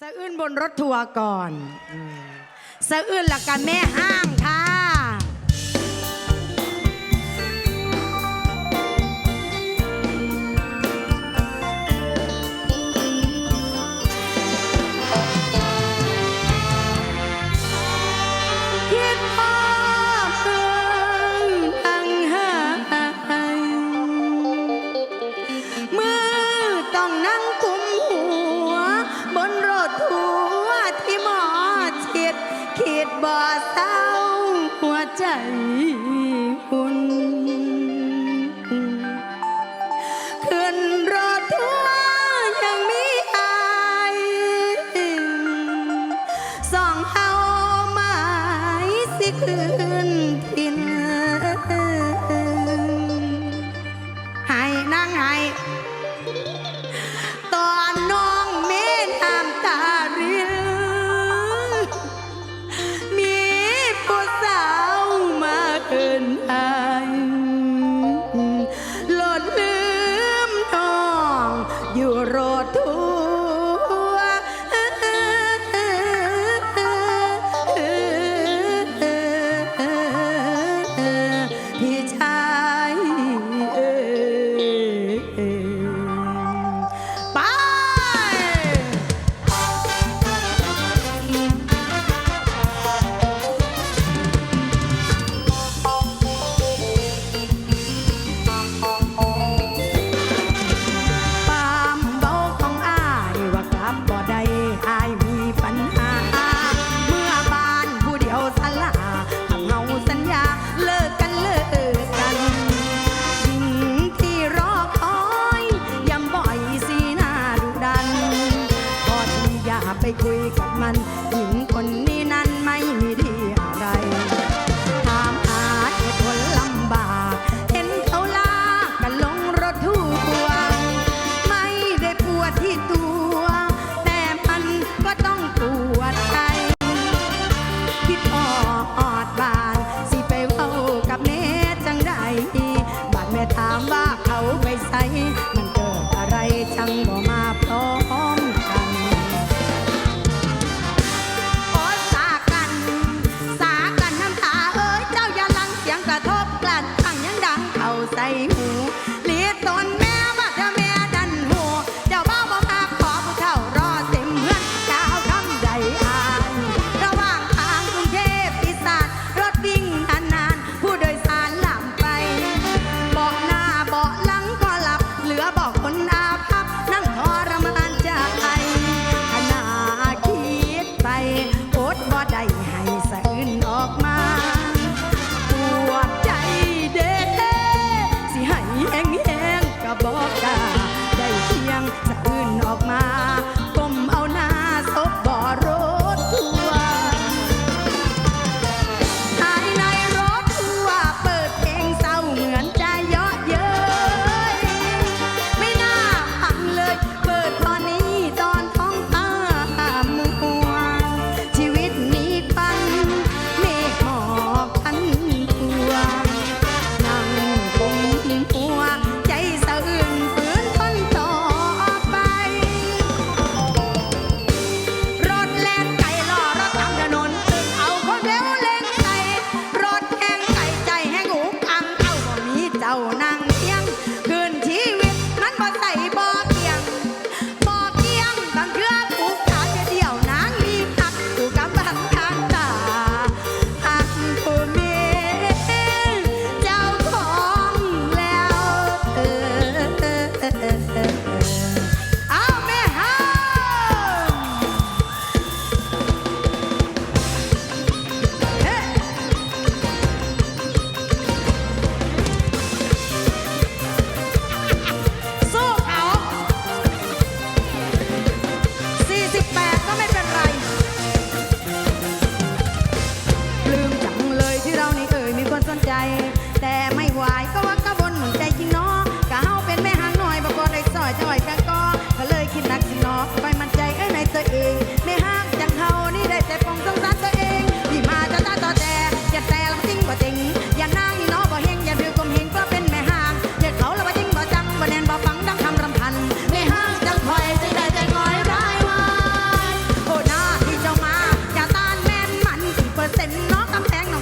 สะอื้นบนรถทัวร์ก่อน สะอื้นหลักการแม่ห้างค่ะ ที่คืนพินหายนั่งหายตอนน้องเมนน้ำตารินมีผู้สาวมาเอินไปหลดลืมน้องอยู่รอทุก ยังบ่มาพร้อมกันขอสากัน สากันน้ำตาเอ้ยเจ้าอย่าลังเสียงกะทบกลั่นตั้งยังดังเข้าใส I'm hanging.